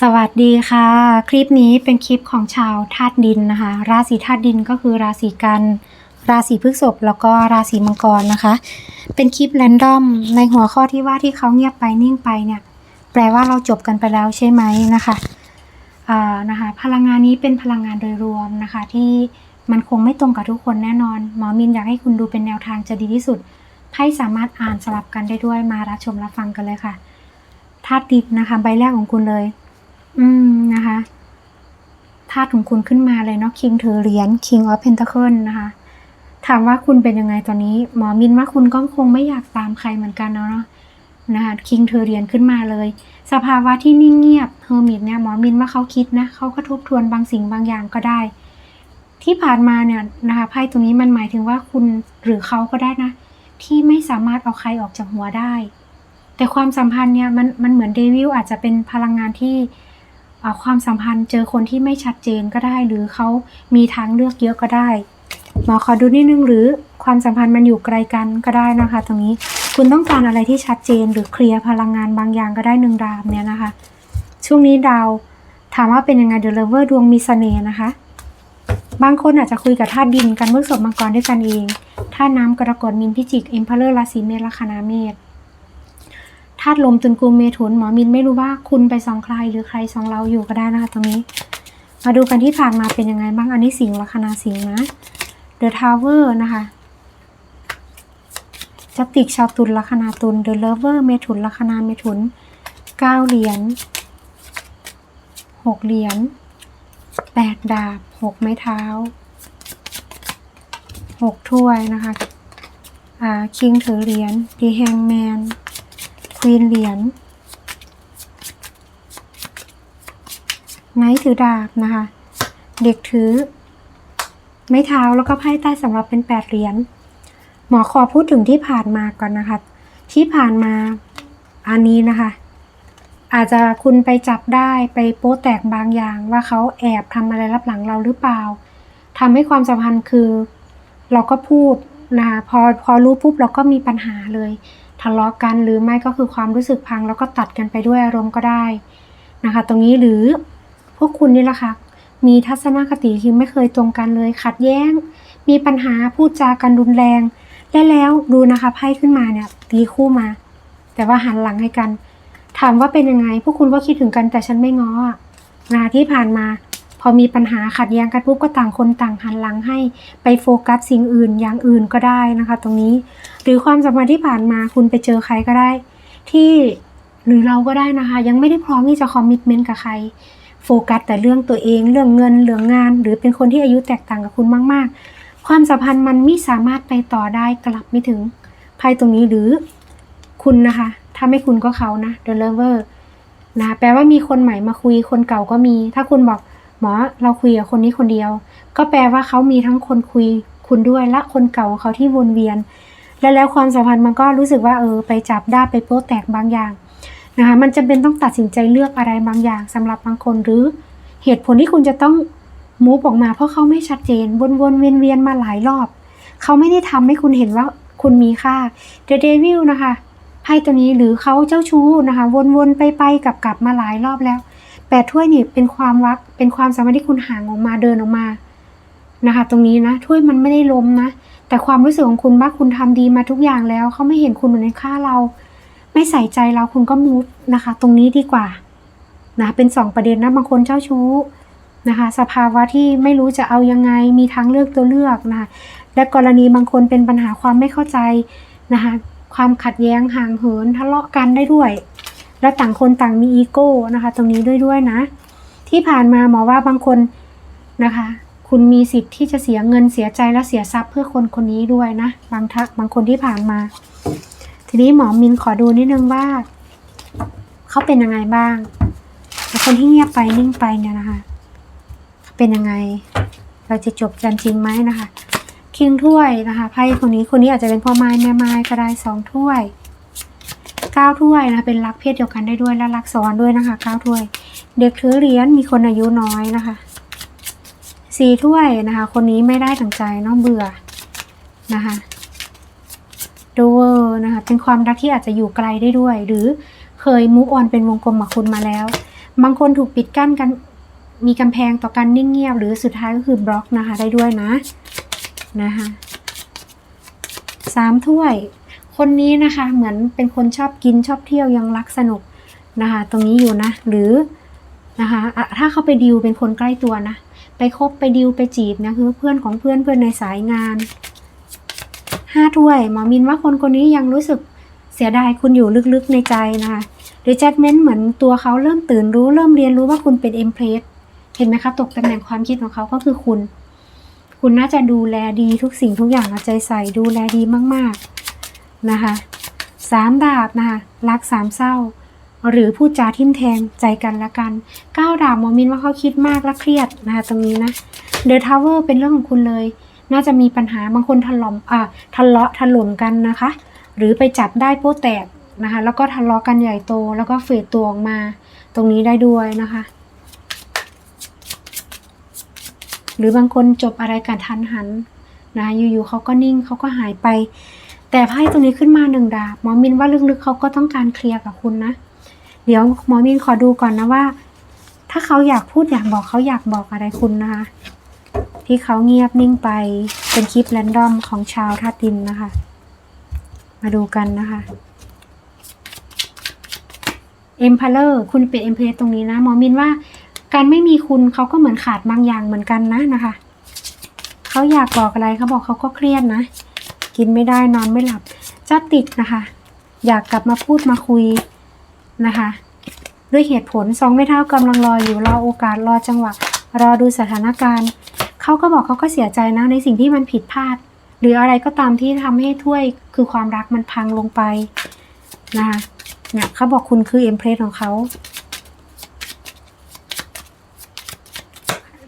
สวัสดีค่ะ คลิปนี้เป็นคลิปของชาวธาตุดินนะคะ ราศีธาตุดินก็คือราศีกัน ราศีพฤษภแล้วก็ราศีมังกรนะคะ เป็นคลิปแรนดอมในหัวข้อที่ว่าที่เขาเงียบไปนิ่งไปเนี่ย แปลว่าเราจบกันไปแล้วใช่ไหมนะคะอ่านะคะพลังงานนี้เป็นพลังงานโดยรวมนะคะ ที่มันคงไม่ตรงกับทุกคนแน่นอน หมอมินอยากให้คุณดูเป็นแนวทางจะดีที่สุดไพ่สามารถอ่านสลับกันได้ด้วยมารับชมรับฟังกันเลยค่ะธาตุดินนะคะ ใบแรกของคุณเลย อืมนะคะธาตุของคุณขึ้นมาเลยเนาะคิงถือเหรียญ King of Pentacle นะคะ ถามว่าคุณเป็นยังไงตอนนี้ หมอมินว่าคุณก็คงไม่อยากตามใครเหมือนกันเนาะนะคะคิงถือเหรียญขึ้นมาเลย สภาวะที่นิ่งเงียบเฮอร์มิตเนี่ยหมอมินว่าเขาคิดนะเขาก็ทบทวนบางสิ่งบางอย่างก็ได้ ที่ผ่านมาเนี่ยนะคะไพ่ตรงนี้มันหมายถึงว่าคุณหรือเขาก็ได้นะ ที่ไม่สามารถเอาใครออกจากหัวได้ แต่ความสัมพันธ์เนี่ยมันมันเหมือนเดวิลอาจจะเป็นพลังงานที่ ความสัมพันธ์เจอคนที่ไม่ชัดเจนก็ได้ หรือเขามีทางเลือกเยอะก็ได้หมอขอดูนิดนึงหรือความสัมพันธ์มันอยู่ไกลกันก็ได้นะคะ ตรงนี้คุณต้องการอะไรที่ชัดเจนหรือเคลียร์พลังงานบางอย่างก็ได้หนึ่งดาวเนี่ยนะคะ ช่วงนี้ดาวถามว่าเป็นยังไงเดลเลเวอร์ดวงมีเสน่ห์นะคะ บางคนอาจจะคุยกับธาตุดินกันเมื่อสบมังกรด้วยกันเองธาตุน้ำกรกฎมินพิจิกเอ็มพาเลอร์ราศีเมษลัคนาเมษ ธาตุลมตุลกุมเมถุนหมอมินไม่รู้ว่าคุณไปสองใครหรือใครสองเราอยู่ก็ได้นะคะตรงนี้ มาดูกันที่ผ่านมาเป็นยังไงบ้าง อันนี้สิงลัคนาสิงนะเดอะทาวเวอร์นะคะจัติกชาวตุลลัคนาตุลเดอะเลเวอร์เมถุนลัคนาเมถุนเก้าเหรียญหกเหรียญแปดดาบหกไม้เท้าหกถ้วยนะคะ อ่า คิงถือเหรียญดีแฮงแมน ควีนเหรียญไนท์ถือดาบนะคะ เด็กถือ ไม้เท้าแล้วก็ไพ่ใต้สำหรับเป็นแปดเหรียญหมอขอพูดถึงที่ผ่านมาก่อนนะคะ ที่ผ่านมาอันนี้นะคะ อาจจะคุณไปจับได้ไปโป๊แตกบางอย่าง ว่าเขาแอบทำอะไรรับหลังเราหรือเปล่าทำให้ความสัมพันธ์คือ เราก็พูดนะคะพอพอรู้ปุ๊บเราก็มีปัญหาเลย ทะเลาะกันหรือไม่ก็คือความรู้สึกพังแล้วก็ตัดกันไปด้วยอารมณ์ก็ได้นะคะ ตรงนี้หรือพวกคุณนี่แหละค่ะมีทัศนคติที่ไม่เคยตรงกันเลยขัดแย้ง มีปัญหาพูดจากันรุนแรงและแล้วดูนะคะไพ่ขึ้นมาเนี่ยตีคู่มา แต่ว่าหันหลังให้กัน ถามว่าเป็นยังไง พวกคุณก็คิดถึงกันแต่ฉันไม่ง้อนะที่ผ่านมา พอมีปัญหาขัดแย้งกันปุ๊บก็ต่างคนต่างหันหลังให้ไปโฟกัสสิ่งอื่นอย่างอื่นก็ได้นะคะ ตรงนี้ หรือความสัมพันธ์ที่ผ่านมาคุณไปเจอใครก็ได้ ที่หรือเราก็ได้นะคะ ยังไม่ได้พร้อมที่จะคอมมิชเมนต์กับใครโฟกัสแต่เรื่องตัวเองเรื่องเงินเรื่องงาน หรือเป็นคนที่อายุแตกต่างกับคุณมาก ๆ ความสัมพันธ์มันไม่สามารถไปต่อได้กลับไม่ถึงไพ่ตรงนี้หรือคุณนะคะ ถ้าไม่คุณก็เขานะ the lover นะแปลว่ามีคนใหม่มาคุยคนเก่าก็มี ถ้าคุณบอก หมอเราคุยกับคนนี้คนเดียว ก็แปลว่าเขามีทั้งคนคุยคุณด้วยและคนเก่าเขาที่วนเวียน และแล้วความสัมพันธ์มันก็รู้สึกว่าเออไปจับได้ไปโป๊แตกบางอย่างนะคะมันจำเป็นต้องตัดสินใจเลือกอะไรบางอย่างสำหรับบางคนหรือเหตุผลที่คุณจะต้องมูฟออกมาเพราะเขาไม่ชัดเจนวนๆเวียนๆมาหลายรอบ เขาไม่ได้ทำให้คุณเห็นว่าคุณมีค่า The Devil นะคะไพ่ตัวนี้หรือเขาเจ้าชู้นะคะ วนๆไปไปๆกลับๆมาหลายรอบแล้ว แปดถ้วยนี่เป็นความรัก เป็นความสามารถที่คุณห่างออกมาเดินออกมานะคะ ตรงนี้นะถ้วยมันไม่ได้ล้มนะ แต่ความรู้สึกของคุณว่าคุณทำดีมาทุกอย่างแล้วเขาไม่เห็นคุณเหมือนในค่าเรา ไม่ใส่ใจเราคุณก็มูฟนะคะ ตรงนี้ดีกว่านะเป็นสองประเด็นนะบางคนเจ้าชู้นะคะ สภาวะที่ไม่รู้จะเอายังไงมีทางเลือกตัวเลือกนะคะและกรณีบางคนเป็นปัญหาความไม่เข้าใจนะคะความขัดแย้งห่างเหินทะเลาะกันได้ด้วย และต่างคนต่างมีอีโก้นะคะ ตรงนี้ด้วยด้วยนะ ที่ผ่านมาหมอว่าบางคนนะคะ คุณมีสิทธิ์ที่จะเสียเงินเสียใจและเสียทรัพย์เพื่อคนคนนี้ด้วยนะ บางทักบางคนที่ผ่านมา ทีนี้หมอมินขอดูนิดนึงว่าเขาเป็นยังไงบ้างคนที่เงียบไปนิ่งไปเนี่ยนะคะเขาเป็นยังไง เราจะจบกันจริงไหมนะคะคิงถ้วยนะคะไพ่คนนี้คนนี้อาจจะเป็นพ่อไม้แม่ไม้ก็ได้สองถ้วย เก้าถ้วยนะคะเป็นรักเพศเดียวกันได้ด้วยและรักซ้อนด้วยนะคะเก้าถ้วย เด็กถือเหรียญมีคนอายุน้อยนะคะสี่ถ้วยนะคะ คนนี้ไม่ได้ดังใจน้องเบื่อนะคะดูเวอร์นะคะเป็นความรักที่อาจจะอยู่ไกลได้ด้วย หรือเคยมูฟออนเป็นวงกลมกับคุณมาแล้ว บางคนถูกปิดกั้นกันมีกำแพงต่อการนิ่งเงียบ หรือสุดท้ายก็คือบล็อกนะคะได้ด้วยนะนะคะสามถ้วย คนนี้นะคะเหมือนเป็นคนชอบกินชอบเที่ยวยังรักสนุกนะคะ ตรงนี้อยู่นะ หรือนะคะะถ้าเขาไปดิวเป็นคนใกล้ตัวนะ ไปคบไปดิวไปจีบนะคือเพื่อนของเพื่อนเพื่อนในสายงานห้าถ้วยหมอมินว่าคนคนนี้ยังรู้สึกเสียดายคุณอยู่ลึกๆในใจนะคะหรือจัดเม้นเหมือนตัวเขาเริ่มตื่นรู้เริ่มเรียนรู้ว่าคุณเป็นเอ็มเพรสเห็นไหมคะตกตำแหน่งความคิดของเขาก็คือคุณ คุณน่าจะดูแลดีทุกสิ่งทุกอย่างเอาใจใส่ดูแลดีมากๆ นะคะสามดาบนะคะรักสามเศร้า หรือพูดจาทิ่มแทงใจกันละกันเก้าดาบมอมินว่าเขาคิดมากและเครียดนะคะตรงนี้นะเดอะทาวเวอร์เป็นเรื่องของคุณเลย น่าจะมีปัญหาบางคนถล่มอ่าทะเลาะถล่มกันนะคะ หรือไปจับได้โป๊แตกนะคะแล้วก็ทะเลาะกันใหญ่โตแล้วก็เฟดตัวออกมา ตรงนี้ได้ด้วยนะคะ หรือบางคนจบอะไรกันทันหันนะะอยู่ๆเขาก็นิ่งเขาก็หายไป แต่ไพ่ตรงนี้ขึ้นมาหนึ่งดาบหมอมินว่าลึกๆเขาก็ต้องการเคลียร์กับคุณนะ เดี๋ยวหมอมินขอดูก่อนนะว่า ถ้าเขาอยากพูดอยากบอกเขาอยากบอกอะไรคุณนะคะ ที่เขาเงียบนิ่งไปเป็นคลิปแรนดอมของชาวธาตุดินนะคะ มาดูกันนะคะเอ็มพาเลอร์คุณเป็นเอ็มเพตรงนี้นะหมอมินว่าการไม่มีคุณเขาก็เหมือนขาดบางอย่างเหมือนกันนะนะคะ เขาอยากบอกอะไรเขาบอกเขาก็เครียดนะ กินไม่ได้นอนไม่หลับ จะติดนะคะ อยากกลับมาพูดมาคุยนะคะ ด้วยเหตุผลสองไม่เท่ากำลังรออยู่รอโอกาสรอจังหวะ รอดูสถานการณ์เขาก็บอกเขาก็เสียใจนะในสิ่งที่มันผิดพลาด หรืออะไรก็ตามที่ทำให้ถ้วยคือความรักมันพังลงไปนะคะเนี่ยเขาบอกคุณคือเอ็มเพรสของเขา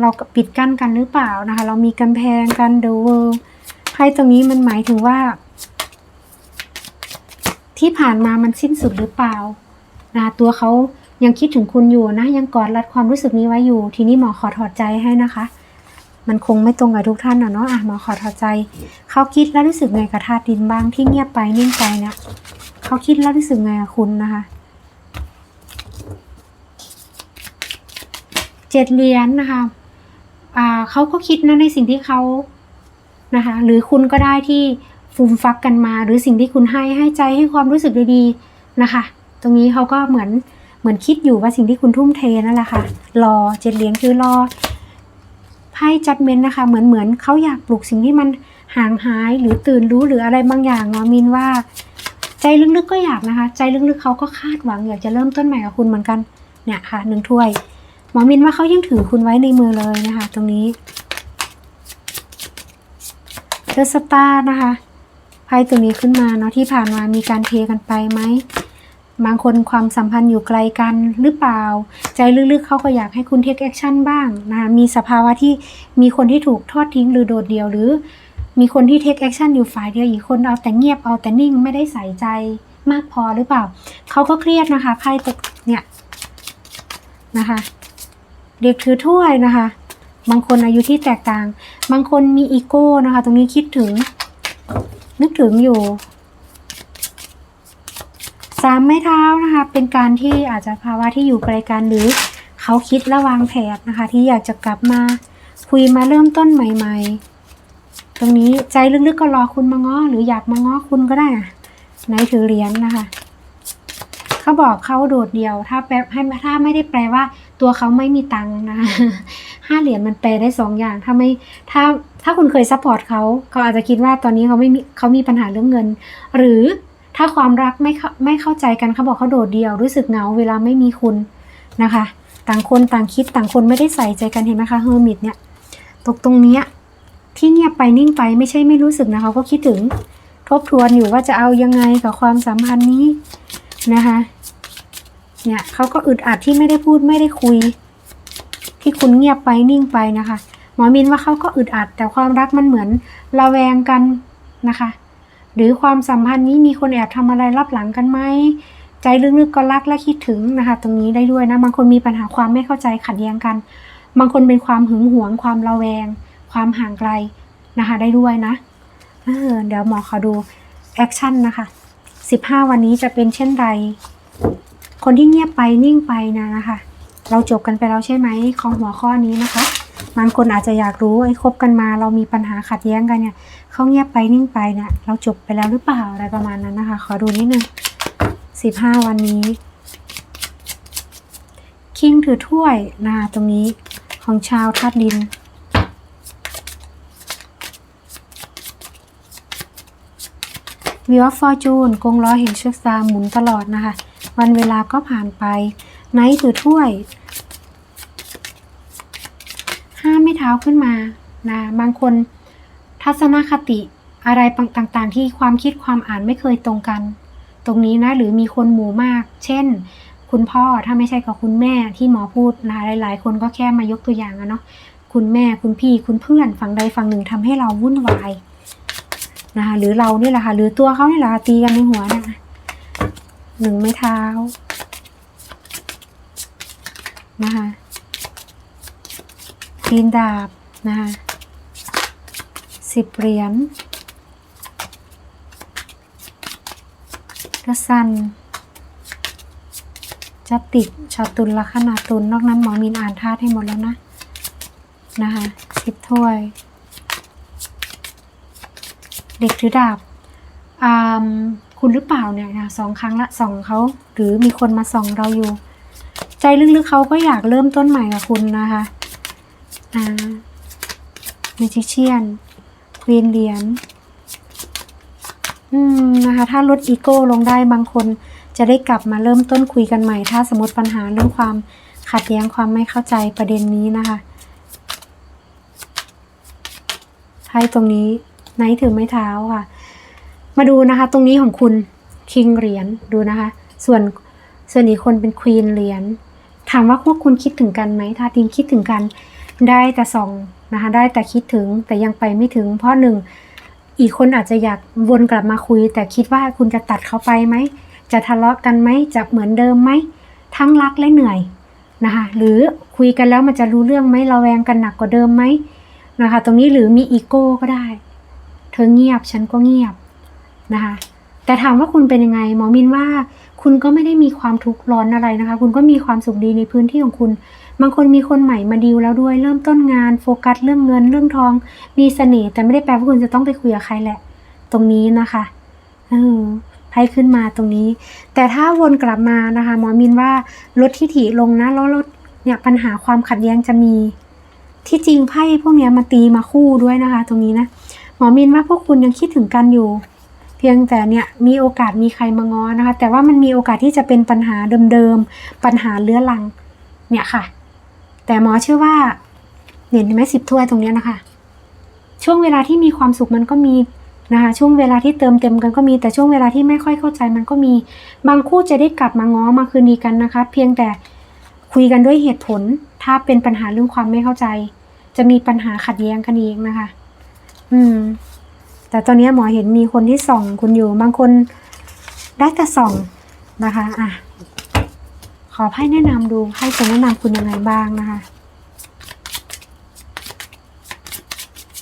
เราปิดกั้นกันหรือเปล่านะคะ เรามีกำแพงกันเดอะเวิร์ ไพ่ตรงนี้มันหมายถึงว่า ที่ผ่านมามันสิ้นสุดหรือเปล่านะตัวเขายังคิดถึงคุณอยู่นะ ยังกอดรัดความรู้สึกนี้ไว้อยู่ ทีนี้หมอขอถอดใจให้นะคะ มันคงไม่ตรงกับทุกท่านนะเนาะอะหมอขอถอดใจเขาคิดแล้วรู้สึกไงกับธาตุดินบ้างที่เงียบไปนิ่งไปเนี่ยเขาคิดแล้วรู้สึกไงกับคุณนะคะเจ็ดเหรียญนะคะอ่าเขาก็คิดนะในสิ่งที่เขา นะคะ หรือคุณก็ได้ที่ฟูมฟักกันมา หรือสิ่งที่คุณให้ให้ใจให้ความรู้สึกดีๆนะคะ ตรงนี้เขาก็เหมือนเหมือนคิดอยู่ว่าสิ่งที่คุณทุ่มเทนั่นแหละค่ะ รอเจ็ดเหรียญคือรอไพ่จัดเมนนะคะ เหมือนเหมือนเขาอยากปลุกสิ่งที่มันห่างหายหรือตื่นรู้หรืออะไรบางอย่างเนาะมินว่า ใจลึกๆก็อยากนะคะ ใจลึกๆเขาก็คาดหวังอยากจะเริ่มต้นใหม่กับคุณเหมือนกันเนี่ยค่ะหนึ่งถ้วยหมอมินว่าเขายังถือคุณไว้ในมือเลยนะคะ ตรงนี้ เดอะสตาร์นะคะไพ่ตัวนี้ขึ้นมาเนาะที่ผ่านมามีการเทกันไปไหมบางคนความสัมพันธ์อยู่ไกลกันหรือเปล่า ใจลึกๆเขาก็อยากให้คุณเทคแอคชั่นบ้างนะคะมีสภาวะที่มีคนที่ถูกทอดทิ้งหรือโดดเดี่ยว หรือ มีคนที่เทคแอคชั่นอยู่ฝ่ายเดียวอีกคนเอาแต่เงียบเอาแต่นิ่งไม่ได้ใส่ใจมากพอหรือเปล่า เขาก็เครียดนะคะไพ่ตกเนี่ยนะคะ เด็กถือถ้วยนะคะ บางคนอายุที่แตกต่าง บางคนมีอีโก้นะคะ ตรงนี้คิดถึง นึกถึงอยู่สามไม้เท้านะคะ เป็นการที่อาจจะภาวะที่อยู่ไกลกันหรือเขาคิดและวางแผนนะคะ ที่อยากจะกลับมาคุยมาเริ่มต้นใหม่ ๆ ตรงนี้ใจลึกๆก็รอคุณมาง้อหรืออยากมาง้อคุณก็ได้อะไหนถือเหรียญนะคะ เขาบอกเขาโดดเดียว ถ้าแปลให้ถ้าไม่ได้แปลว่า ตัวเขาไม่มีตังค์นะ ห้าเหรียญมันแปลได้สองอย่างถ้าไม่ถ้าถ้าคุณเคยซัพพอร์ตเขาเขาอาจจะคิดว่าตอนนี้เขาไม่มีเขามีปัญหาเรื่องเงิน หรือถ้าความรักไม่เข้าไม่เข้าใจกันเขาบอกเขาโดดเดี่ยวรู้สึกเหงาเวลาไม่มีคุณนะคะ ต่างคนต่างคิดต่างคนไม่ได้ใส่ใจกันเห็นไหมคะเฮอร์มิตเนี่ยตกตรงเนี้ยที่เงียบไปนิ่งไปไม่ใช่ไม่รู้สึกนะคะก็คิดถึงทบทวนอยู่ว่าจะเอายังไงกับความสัมพันธ์นี้นะคะเนี่ยเขาก็อึดอัดที่ไม่ได้พูดไม่ได้คุย ที่คุณเงียบไปนิ่งไปนะคะ หมอมินว่าเขาก็อึดอัด แต่ความรักมันเหมือนระแวงกันนะคะ หรือความสัมพันธ์นี้มีคนแอบทำอะไรรับหลังกันไหมใจลึกๆก็รักและคิดถึงนะคะ ตรงนี้ได้ด้วยนะบางคนมีปัญหาความไม่เข้าใจขัดแย้งกัน บางคนเป็นความหึงหวง ความระแวง ความห่างไกลนะคะ ได้ด้วยนะเออเดี๋ยวหมอขอดูแอคชั่นนะคะ15 วันนี้จะเป็นเช่นไร คนที่เงียบไปนิ่งไปนะนะคะ เราจบกันไปแล้วใช่ไหมของหัวข้อนี้นะคะบางคนอาจจะอยากรู้ไอ้คบกันมาเรามีปัญหาขัดแย้งกันเนี่ยเขาเงียบไปนิ่งไปเนี่ยเราจบไปแล้วหรือเปล่าอะไรประมาณนั้นนะคะ ขอดูนิดนึงสิบห้าวันนี้คิงถือถ้วยนะคะตรงนี้ของชาวธาตุดิน วิวฟอร์จูนกงล้อเห็นเชือกซาหมุนตลอดนะคะ วันเวลาก็ผ่านไป ไนท์ถือถ้วยห้ามไม่เท้าขึ้นมานะบางคนทัศนคติอะไรต่างๆ ที่ความคิดความอ่านไม่เคยตรงกัน ตรงนี้นะ หรือมีคนหมู่มาก เช่น คุณพ่อถ้าไม่ใช่กับคุณแม่ที่หมอพูดนะหลาย ๆ คนก็แค่มายกตัวอย่างอะเนาะคุณแม่คุณพี่คุณเพื่อนฝั่งใดฝั่งหนึ่งทำให้เราวุ่นวายนะคะหรือเรานี่แหละค่ะหรือตัวเขานี่แหละค่ะตีกันในหัวนะหนึ่งไม้เท้า นะคะปีนดาบนะคะสิบเหรียญกระสันจะติดชาตุลลักษณะตุลนอกนั้นหมอมินอ่านธาตุให้หมดแล้วนะ นะคะสิบถ้วย เด็กถือดาบอ่าคุณหรือเปล่าเนี่ยนะสองครั้งละส่องเขาหรือมีคนมาส่องเราอยู่ ใจลึกๆเขาก็อยากเริ่มต้นใหม่กับคุณนะคะอ่าเมจิเชียนควีนเหรียญอืมนะคะ ถ้าลดอีโก้ลงได้บางคนจะได้กลับมาเริ่มต้นคุยกันใหม่ ถ้าสมมติปัญหาเรื่องความขัดแย้งความไม่เข้าใจประเด็นนี้นะคะไพ่ตรงนี้ไนท์ถือไม้เท้าค่ะ มาดูนะคะ ตรงนี้ของคุณคิงเหรียญดูนะคะ ส่วนส่วนอีกคนเป็นควีนเหรียญ ถามว่าพวกคุณคิดถึงกันไหมถ้าดินคิดถึงกันได้แต่ส่องนะคะได้แต่คิดถึงแต่ยังไปไม่ถึง เพราะหนึ่งอีกคนอาจจะอยากวนกลับมาคุย แต่คิดว่าคุณจะตัดเขาไปไหม จะทะเลาะกันไหมจะเหมือนเดิมไหม ทั้งรักและเหนื่อยนะคะหรือคุยกันแล้วมันจะรู้เรื่องไหมระแวงกันหนักกว่าเดิมไหมนะคะตรงนี้หรือมีอีโก้ก็ได้ เธอเงียบฉันก็เงียบนะคะแต่ถามว่าคุณเป็นยังไงหมอมินว่า คุณก็ไม่ได้มีความทุกข์ร้อนอะไรนะคะ คุณก็มีความสุขดีในพื้นที่ของคุณ บางคนมีคนใหม่มาดีลแล้วด้วย เริ่มต้นงานโฟกัสเรื่องเงินเรื่องทอง มีเสน่ห์แต่ไม่ได้แปลว่าคุณจะต้องไปคุยกับใครแหละ ตรงนี้นะคะเออไพ่ขึ้นมาตรงนี้ แต่ถ้าวนกลับมานะคะ หมอมินว่าลดที่ถี่ลงนะแล้วลดเนี่ยปัญหาความขัดแย้งจะมีที่จริงไพ่พวกนี้มาตีมาคู่ด้วยนะคะ ตรงนี้นะหมอมินว่าพวกคุณยังคิดถึงกันอยู่ พียงแต่เนี่ยมีโอกาสมีใครมาง้อนะคะ แต่ว่ามันมีโอกาสที่จะเป็นปัญหาเดิมๆ ปัญหาเลื้อรังเนี่ยค่ะ แต่หมอเชื่อว่าเห็นไหมสิบถ้วยตรงเนี้ยนะคะ ช่วงเวลาที่มีความสุขมันก็มีนะคะช่วงเวลาที่เติมเต็มกันก็มีแต่ช่วงเวลาที่ไม่ค่อยเข้าใจมันก็มีบางคู่จะได้กลับมาง้อมาคืนดีกันนะคะ เพียงแต่คุยกันด้วยเหตุผล ถ้าเป็นปัญหาเรื่องความไม่เข้าใจ จะมีปัญหาขัดแย้งกันเองนะคะ อืม แต่ตอนนี้หมอเห็นมีคนที่ส่องคุณอยู่ บางคนได้แต่ส่องนะคะ อะ ขอไพ่แนะนำดูไพ่จะแนะนำคุณยังไงบ้างนะคะ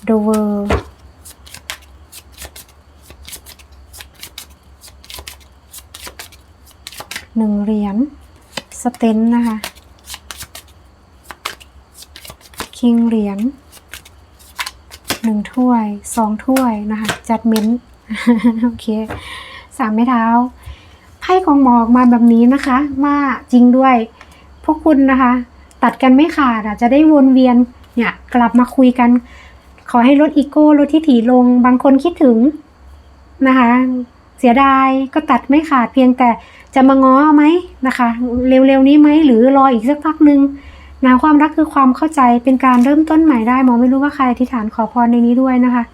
The World หนึ่งเหรียญสเตนนะคะ คิงเหรียญ หนึ่งถ้วยสองถ้วยนะคะจัดเม้นโอเคสามไม้เท้าไพ่ของหมอออกมาแบบนี้นะคะว่าจริงด้วยพวกคุณนะคะ ตัดกันไม่ขาดอะจะได้วนเวียนเนี่ยกลับมาคุยกัน ขอให้ลดอีโก้ลดที่ถี่ลง บางคนคิดถึงนะคะ เสียดายก็ตัดไม่ขาดเพียงแต่จะมาง้อไหมนะคะ เร็วๆนี้ไหมหรือรออีกสักพักนึง นะความรักคือความเข้าใจเป็นการเริ่มต้นใหม่ได้หมอไม่รู้ว่าใครอธิษฐานขอพรในนี้ด้วยนะคะ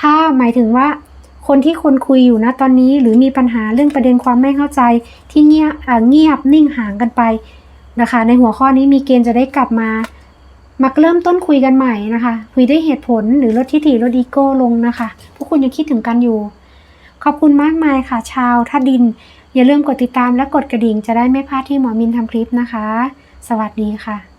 ถ้าหมายถึงว่าคนที่คนคุยอยู่นะตอนนี้หรือมีปัญหาเรื่องประเด็นความไม่เข้าใจที่เงียบเงียบนิ่งห่างกันไปนะคะ ในหัวข้อนี้มีเกณฑ์จะได้กลับมามาเริ่มต้นคุยกันใหม่นะคะ คุยด้วยเหตุผลหรือลดทิฐิลดอีโก้ลงนะคะพวกคุณยังคิดถึงกันอยู่ ขอบคุณมากมายค่ะ ชาวท่าดิน อย่าลืมกดติดตามและกดกระดิ่งจะได้ไม่พลาดที่หมอมินทำคลิปนะคะ สวัสดีค่ะ